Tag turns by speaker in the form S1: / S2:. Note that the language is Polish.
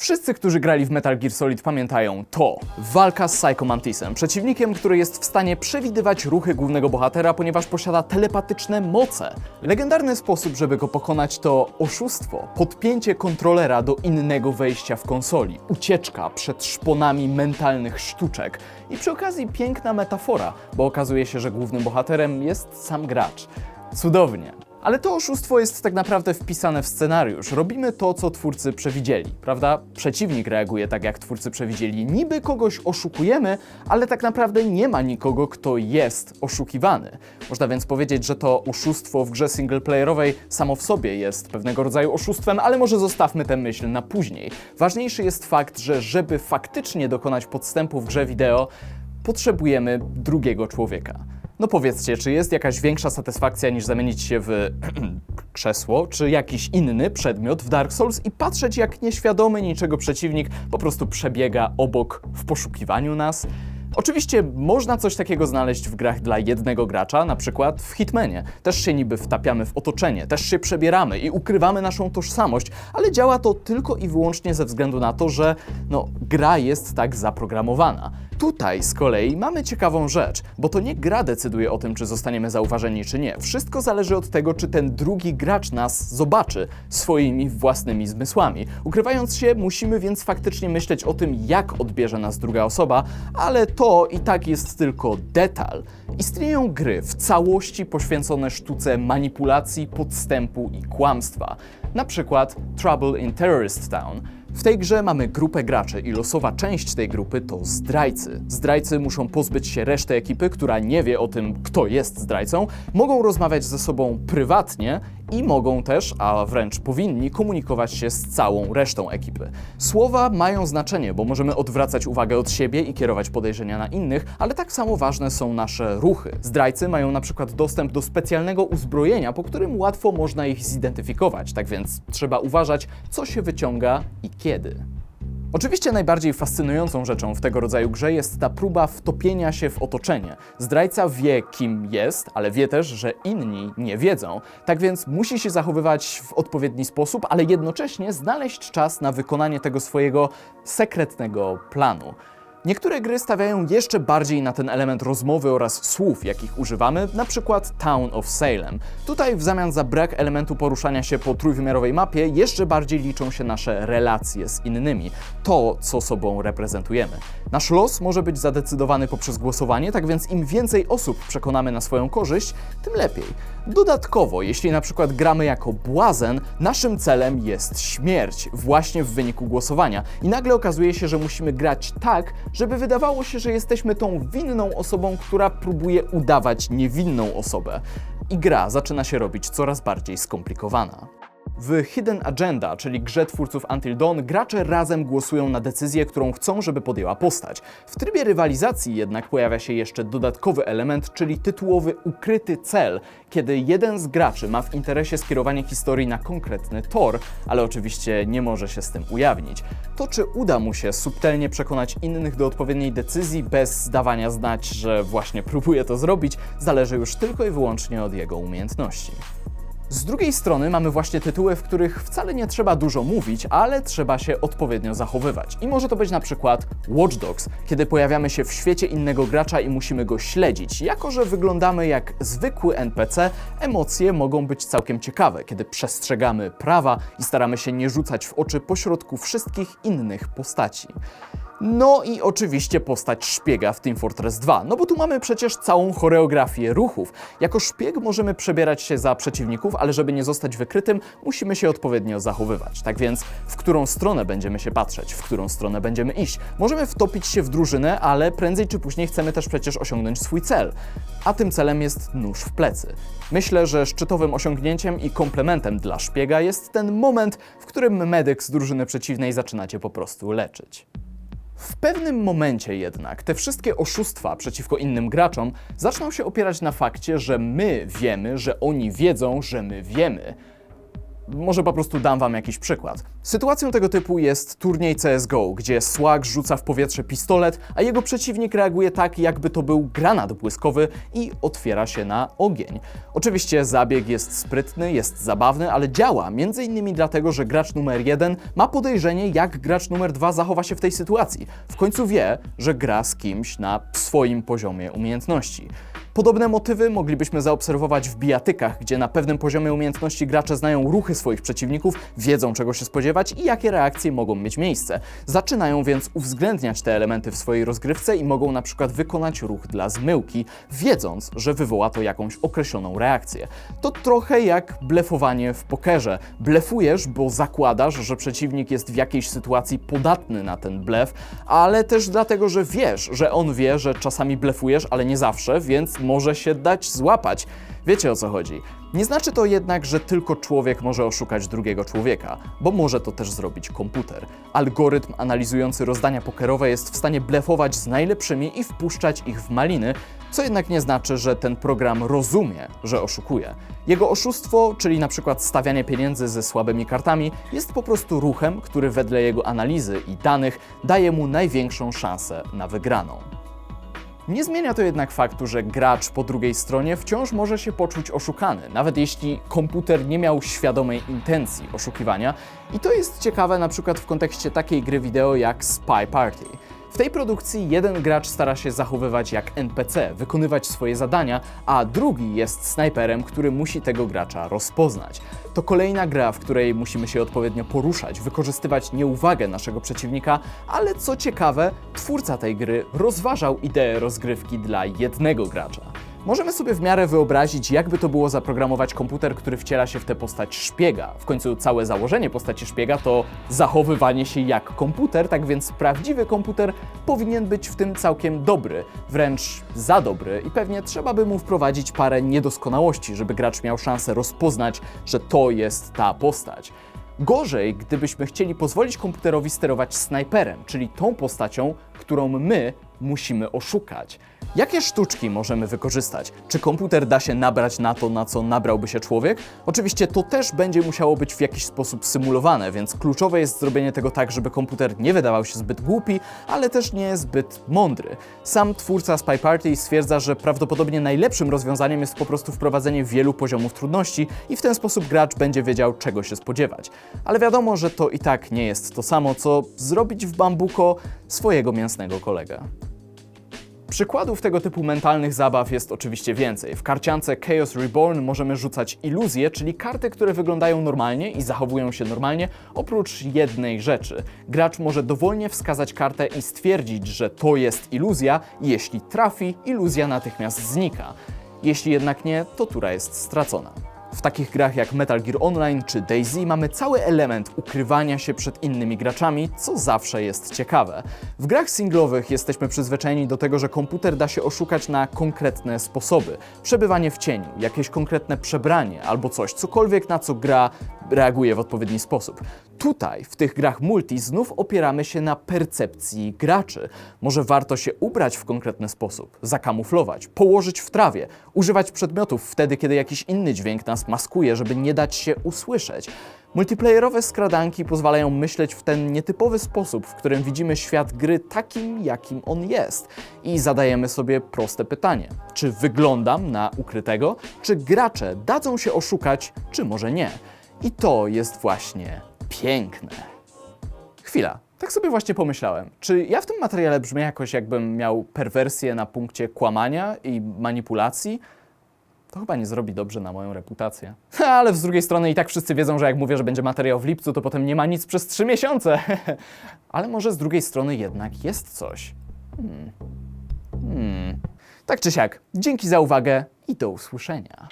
S1: Wszyscy, którzy grali w Metal Gear Solid pamiętają to. Walka z Psycho Mantisem, przeciwnikiem, który jest w stanie przewidywać ruchy głównego bohatera, ponieważ posiada telepatyczne moce. Legendarny sposób, żeby go pokonać to oszustwo, podpięcie kontrolera do innego wejścia w konsoli, ucieczka przed szponami mentalnych sztuczek i przy okazji piękna metafora, bo okazuje się, że głównym bohaterem jest sam gracz. Cudownie. Ale to oszustwo jest tak naprawdę wpisane w scenariusz. Robimy to, co twórcy przewidzieli, prawda? Przeciwnik reaguje tak, jak twórcy przewidzieli. Niby kogoś oszukujemy, ale tak naprawdę nie ma nikogo, kto jest oszukiwany. Można więc powiedzieć, że to oszustwo w grze singleplayerowej samo w sobie jest pewnego rodzaju oszustwem, ale może zostawmy tę myśl na później. Ważniejszy jest fakt, że żeby faktycznie dokonać podstępu w grze wideo, potrzebujemy drugiego człowieka. No powiedzcie, czy jest jakaś większa satysfakcja niż zamienić się w krzesło, czy jakiś inny przedmiot w Dark Souls i patrzeć jak nieświadomy niczego przeciwnik po prostu przebiega obok w poszukiwaniu nas? Oczywiście można coś takiego znaleźć w grach dla jednego gracza, na przykład w Hitmanie. Też się niby wtapiamy w otoczenie, też się przebieramy i ukrywamy naszą tożsamość, ale działa to tylko i wyłącznie ze względu na to, że no, gra jest tak zaprogramowana. Tutaj z kolei mamy ciekawą rzecz, bo to nie gra decyduje o tym, czy zostaniemy zauważeni, czy nie. Wszystko zależy od tego, czy ten drugi gracz nas zobaczy swoimi własnymi zmysłami. Ukrywając się, musimy więc faktycznie myśleć o tym, jak odbierze nas druga osoba, ale to i tak jest tylko detal. Istnieją gry w całości poświęcone sztuce manipulacji, podstępu i kłamstwa. Na przykład Trouble in Terrorist Town. W tej grze mamy grupę graczy i losowa część tej grupy to zdrajcy. Zdrajcy muszą pozbyć się reszty ekipy, która nie wie o tym, kto jest zdrajcą, mogą rozmawiać ze sobą prywatnie i mogą też, a wręcz powinni, komunikować się z całą resztą ekipy. Słowa mają znaczenie, bo możemy odwracać uwagę od siebie i kierować podejrzenia na innych, ale tak samo ważne są nasze ruchy. Zdrajcy mają na przykład dostęp do specjalnego uzbrojenia, po którym łatwo można ich zidentyfikować, tak więc trzeba uważać, co się wyciąga i kiedy. Oczywiście najbardziej fascynującą rzeczą w tego rodzaju grze jest ta próba wtopienia się w otoczenie. Zdrajca wie, kim jest, ale wie też, że inni nie wiedzą. Tak więc musi się zachowywać w odpowiedni sposób, ale jednocześnie znaleźć czas na wykonanie tego swojego sekretnego planu. Niektóre gry stawiają jeszcze bardziej na ten element rozmowy oraz słów, jakich używamy, na przykład Town of Salem. Tutaj w zamian za brak elementu poruszania się po trójwymiarowej mapie, jeszcze bardziej liczą się nasze relacje z innymi, to, co sobą reprezentujemy. Nasz los może być zadecydowany poprzez głosowanie, tak więc im więcej osób przekonamy na swoją korzyść, tym lepiej. Dodatkowo, jeśli na przykład gramy jako błazen, naszym celem jest śmierć, właśnie w wyniku głosowania. I nagle okazuje się, że musimy grać tak, żeby wydawało się, że jesteśmy tą winną osobą, która próbuje udawać niewinną osobę. I gra zaczyna się robić coraz bardziej skomplikowana. W Hidden Agenda, czyli grze twórców Until Dawn, gracze razem głosują na decyzję, którą chcą, żeby podjęła postać. W trybie rywalizacji jednak pojawia się jeszcze dodatkowy element, czyli tytułowy ukryty cel, kiedy jeden z graczy ma w interesie skierowanie historii na konkretny tor, ale oczywiście nie może się z tym ujawnić. To, czy uda mu się subtelnie przekonać innych do odpowiedniej decyzji bez dawania znać, że właśnie próbuje to zrobić, zależy już tylko i wyłącznie od jego umiejętności. Z drugiej strony mamy właśnie tytuły, w których wcale nie trzeba dużo mówić, ale trzeba się odpowiednio zachowywać. I może to być na przykład Watch Dogs, kiedy pojawiamy się w świecie innego gracza i musimy go śledzić. Jako, że wyglądamy jak zwykły NPC, emocje mogą być całkiem ciekawe, kiedy przestrzegamy prawa i staramy się nie rzucać w oczy pośrodku wszystkich innych postaci. No i oczywiście postać szpiega w Team Fortress 2, no bo tu mamy przecież całą choreografię ruchów. Jako szpieg możemy przebierać się za przeciwników, ale żeby nie zostać wykrytym, musimy się odpowiednio zachowywać. Tak więc, w którą stronę będziemy się patrzeć, w którą stronę będziemy iść. Możemy wtopić się w drużynę, ale prędzej czy później chcemy też przecież osiągnąć swój cel. A tym celem jest nóż w plecy. Myślę, że szczytowym osiągnięciem i komplementem dla szpiega jest ten moment, w którym medyk z drużyny przeciwnej zaczyna cię po prostu leczyć. W pewnym momencie jednak te wszystkie oszustwa przeciwko innym graczom zaczną się opierać na fakcie, że my wiemy, że oni wiedzą, że my wiemy. Może po prostu dam wam jakiś przykład. Sytuacją tego typu jest turniej CSGO, gdzie Swag rzuca w powietrze pistolet, a jego przeciwnik reaguje tak, jakby to był granat błyskowy i otwiera się na ogień. Oczywiście zabieg jest sprytny, jest zabawny, ale działa między innymi dlatego, że gracz numer jeden ma podejrzenie, jak gracz numer dwa zachowa się w tej sytuacji. W końcu wie, że gra z kimś na swoim poziomie umiejętności. Podobne motywy moglibyśmy zaobserwować w bijatykach, gdzie na pewnym poziomie umiejętności gracze znają ruchy swoich przeciwników, wiedzą czego się spodziewać i jakie reakcje mogą mieć miejsce. Zaczynają więc uwzględniać te elementy w swojej rozgrywce i mogą na przykład wykonać ruch dla zmyłki, wiedząc, że wywoła to jakąś określoną reakcję. To trochę jak blefowanie w pokerze. Blefujesz, bo zakładasz, że przeciwnik jest w jakiejś sytuacji podatny na ten blef, ale też dlatego, że wiesz, że on wie, że czasami blefujesz, ale nie zawsze, więc może się dać złapać. Wiecie o co chodzi. Nie znaczy to jednak, że tylko człowiek może oszukać drugiego człowieka, bo może to też zrobić komputer. Algorytm analizujący rozdania pokerowe jest w stanie blefować z najlepszymi i wpuszczać ich w maliny, co jednak nie znaczy, że ten program rozumie, że oszukuje. Jego oszustwo, czyli na przykład stawianie pieniędzy ze słabymi kartami, jest po prostu ruchem, który wedle jego analizy i danych daje mu największą szansę na wygraną. Nie zmienia to jednak faktu, że gracz po drugiej stronie wciąż może się poczuć oszukany, nawet jeśli komputer nie miał świadomej intencji oszukiwania. I to jest ciekawe na przykład w kontekście takiej gry wideo jak Spy Party. W tej produkcji jeden gracz stara się zachowywać jak NPC, wykonywać swoje zadania, a drugi jest snajperem, który musi tego gracza rozpoznać. To kolejna gra, w której musimy się odpowiednio poruszać, wykorzystywać nieuwagę naszego przeciwnika, ale co ciekawe, twórca tej gry rozważał ideę rozgrywki dla jednego gracza. Możemy sobie w miarę wyobrazić, jakby to było zaprogramować komputer, który wciela się w tę postać szpiega. W końcu całe założenie postaci szpiega to zachowywanie się jak komputer, tak więc prawdziwy komputer powinien być w tym całkiem dobry, wręcz za dobry i pewnie trzeba by mu wprowadzić parę niedoskonałości, żeby gracz miał szansę rozpoznać, że to jest ta postać. Gorzej, gdybyśmy chcieli pozwolić komputerowi sterować snajperem, czyli tą postacią, którą my musimy oszukać. Jakie sztuczki możemy wykorzystać? Czy komputer da się nabrać na to, na co nabrałby się człowiek? Oczywiście to też będzie musiało być w jakiś sposób symulowane, więc kluczowe jest zrobienie tego tak, żeby komputer nie wydawał się zbyt głupi, ale też nie zbyt mądry. Sam twórca Spy Party stwierdza, że prawdopodobnie najlepszym rozwiązaniem jest po prostu wprowadzenie wielu poziomów trudności i w ten sposób gracz będzie wiedział, czego się spodziewać. Ale wiadomo, że to i tak nie jest to samo, co zrobić w Bambuko swojego mięsnego kolegę. Przykładów tego typu mentalnych zabaw jest oczywiście więcej. W karciance Chaos Reborn możemy rzucać iluzje, czyli karty, które wyglądają normalnie i zachowują się normalnie, oprócz jednej rzeczy. Gracz może dowolnie wskazać kartę i stwierdzić, że to jest iluzja, jeśli trafi, iluzja natychmiast znika. Jeśli jednak nie, to tura jest stracona. W takich grach jak Metal Gear Online czy DayZ mamy cały element ukrywania się przed innymi graczami, co zawsze jest ciekawe. W grach singlowych jesteśmy przyzwyczajeni do tego, że komputer da się oszukać na konkretne sposoby. Przebywanie w cieniu, jakieś konkretne przebranie albo coś, cokolwiek na co gra reaguje w odpowiedni sposób. Tutaj, w tych grach multi, znów opieramy się na percepcji graczy. Może warto się ubrać w konkretny sposób, zakamuflować, położyć w trawie, używać przedmiotów wtedy, kiedy jakiś inny dźwięk nas maskuje, żeby nie dać się usłyszeć. Multiplayerowe skradanki pozwalają myśleć w ten nietypowy sposób, w którym widzimy świat gry takim, jakim on jest. I zadajemy sobie proste pytanie: czy wyglądam na ukrytego, czy gracze dadzą się oszukać, czy może nie? I to jest właśnie piękne. Chwila, tak sobie właśnie pomyślałem. Czy ja w tym materiale brzmię jakoś, jakbym miał perwersję na punkcie kłamania i manipulacji? To chyba nie zrobi dobrze na moją reputację. Ale z drugiej strony i tak wszyscy wiedzą, że jak mówię, że będzie materiał w lipcu, to potem nie ma nic przez trzy miesiące. Ale może z drugiej strony jednak jest coś. Hmm. Hmm. Tak czy siak, dzięki za uwagę i do usłyszenia.